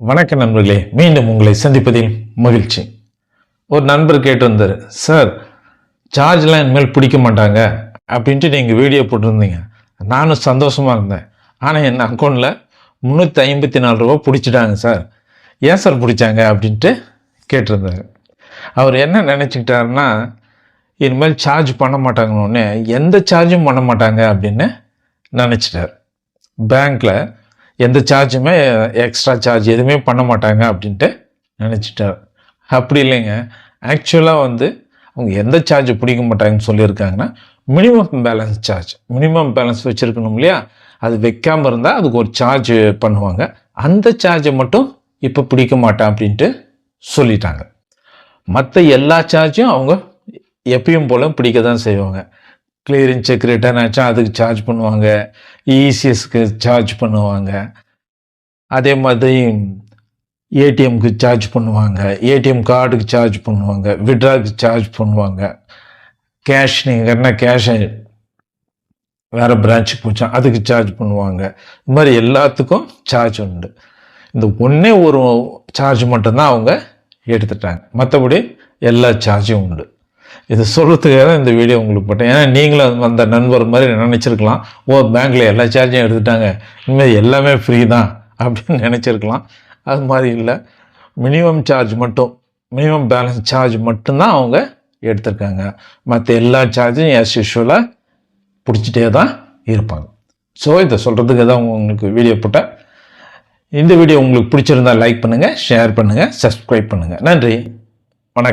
வணக்கம் நண்பர்களே மீண்டும் உங்களை சந்திப்பதில் மகிழ்ச்சி. ஒரு நண்பர் கேட்டு வந்தார் சார் சார்ஜ்லாம் இனிமேல் பிடிக்க மாட்டாங்க அப்படின்ட்டு நீங்கள் வீடியோ போட்டிருந்தீங்க. நானும் சந்தோஷமாக இருந்தேன். ஆனால் என் அக்கௌண்ட்டில் முந்நூற்றி ஐம்பத்தி நாலு ரூபா பிடிச்சிட்டாங்க சார். ஏன் சார் பிடிச்சாங்க அப்படின்ட்டு கேட்டிருந்தார். அவர் என்ன நினச்சிக்கிட்டாருன்னா இனிமேல் சார்ஜ் பண்ண மாட்டாங்கன்னு எந்த சார்ஜும் பண்ண மாட்டாங்க அப்படின்னு நினச்சிட்டார். பேங்க்கில் எந்த சார்ஜுமே எக்ஸ்ட்ரா சார்ஜ் எதுவுமே பண்ண மாட்டாங்க அப்படின்ட்டு நினச்சிட்டார். அப்படி இல்லைங்க. ஆக்சுவலாக வந்து அவங்க எந்த சார்ஜ் பிடிக்க மாட்டாங்கன்னு சொல்லியிருக்காங்கன்னா minimum balance charge minimum balance வச்சுருக்கணும் இல்லையா? அது வைக்காமல் இருந்தால் அதுக்கு ஒரு சார்ஜ் பண்ணுவாங்க. அந்த சார்ஜை மட்டும் இப்போ பிடிக்க மாட்டேன் அப்படின்ட்டு சொல்லிட்டாங்க. மற்ற எல்லா சார்ஜும் அவங்க எப்பயும் போல பிடிக்க தான் செய்வாங்க. கிளியரிங் செக் ரிட்டர்ன் ஆச்சா அதுக்கு சார்ஜ் பண்ணுவாங்க. இசிஎஸ்க்கு சார்ஜ் பண்ணுவாங்க. அதே மாதிரி ஏடிஎம்க்கு சார்ஜ் பண்ணுவாங்க. ஏடிஎம் கார்டுக்கு சார்ஜ் பண்ணுவாங்க. விட்ராக்கு சார்ஜ் பண்ணுவாங்க. கேஷ் நீங்கள் என்ன கேஷை வேறு பிரான்ச்சுக்கு போச்சா அதுக்கு சார்ஜ் பண்ணுவாங்க. இது மாதிரி எல்லாத்துக்கும் சார்ஜ் உண்டு. இந்த ஒன்றே ஒரு சார்ஜ் மட்டும்தான் அவங்க எடுத்துட்டாங்க. மற்றபடி எல்லா சார்ஜும் உண்டு. இது சொல்கிறதுக்காக தான் இந்த வீடியோ உங்களுக்கு போட்டேன். ஏன்னா நீங்களும் அந்த நண்பர் மாதிரி நினச்சிருக்கலாம். ஓ பேங்க்கில் எல்லா சார்ஜும் எடுத்துட்டாங்க. இனிமேல் எல்லாமே ஃப்ரீ தான் அப்படின்னு நினச்சிருக்கலாம். அது மாதிரி இல்லை. மினிமம் சார்ஜ் மட்டும் மினிமம் பேலன்ஸ் சார்ஜ் மட்டும்தான் அவங்க எடுத்திருக்காங்க. மற்ற எல்லா சார்ஜும் ஆஸ் யூஷுவலாக பிடிச்சிட்டே தான் இருப்பாங்க. ஸோ இதை சொல்கிறதுக்கு தான் உங்களுக்கு வீடியோ போட்டேன். இந்த வீடியோ உங்களுக்கு பிடிச்சிருந்தா லைக் பண்ணுங்கள் ஷேர் பண்ணுங்கள் சப்ஸ்கிரைப் பண்ணுங்கள் நன்றி. வணக்கம்.